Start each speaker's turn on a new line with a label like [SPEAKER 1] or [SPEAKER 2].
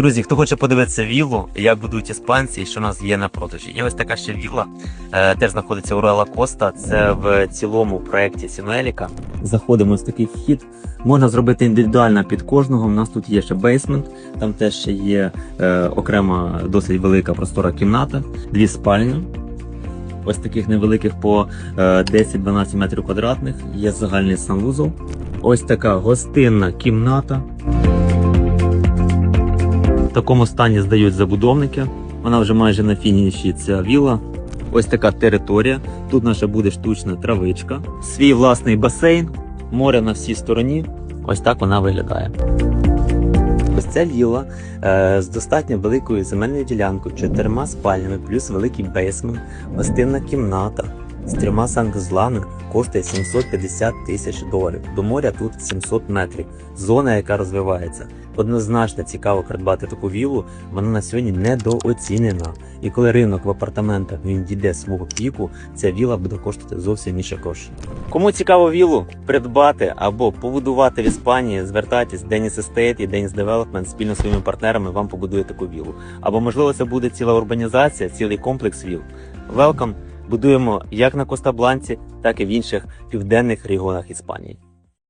[SPEAKER 1] Друзі, хто хоче подивитися віллу, як будують іспанці що у нас є на продажі. Є ось така ще вілла, е, теж знаходиться у Руела Коста. Це в цілому проєкті Сінуеліка. Заходимо в такий вхід. Можна зробити індивідуально під кожного. У нас тут є ще бейсмент, там теж ще є е, окрема досить велика простора кімната, дві спальні. Ось таких невеликих по е, 10-12 метрів квадратних. Є загальний санвузол. Ось така гостинна кімната. Такому стані здають забудовники. Вона вже майже на фініші ця вілла. Ось така територія. Тут наша буде штучна травичка, свій власний басейн, море на всій стороні. Ось так вона виглядає. Ось ця вілла е, з достатньо великою земельною ділянкою, чотирма спальнями, плюс великий бейсмент, гостинна кімната з трьома санкзлами коштує 750 тисяч доларів. До моря тут 700 метрів. Зона, яка розвивається. Однозначно цікаво придбати таку віллу, вона на сьогодні недооцінена. І коли ринок в апартаментах він дійде свого піку, ця віла буде коштувати зовсім інше коштів. Кому цікаво віллу придбати або побудувати в Іспанії, звертайтесь Деніс Estate і Деніс Development спільно зі своїми партнерами вам побудує таку віллу. Або можливо це буде ціла урбанізація, цілий комплекс віл. Welcome! Будуємо як на Коста-Бланці, так і в інших південних регіонах Іспанії.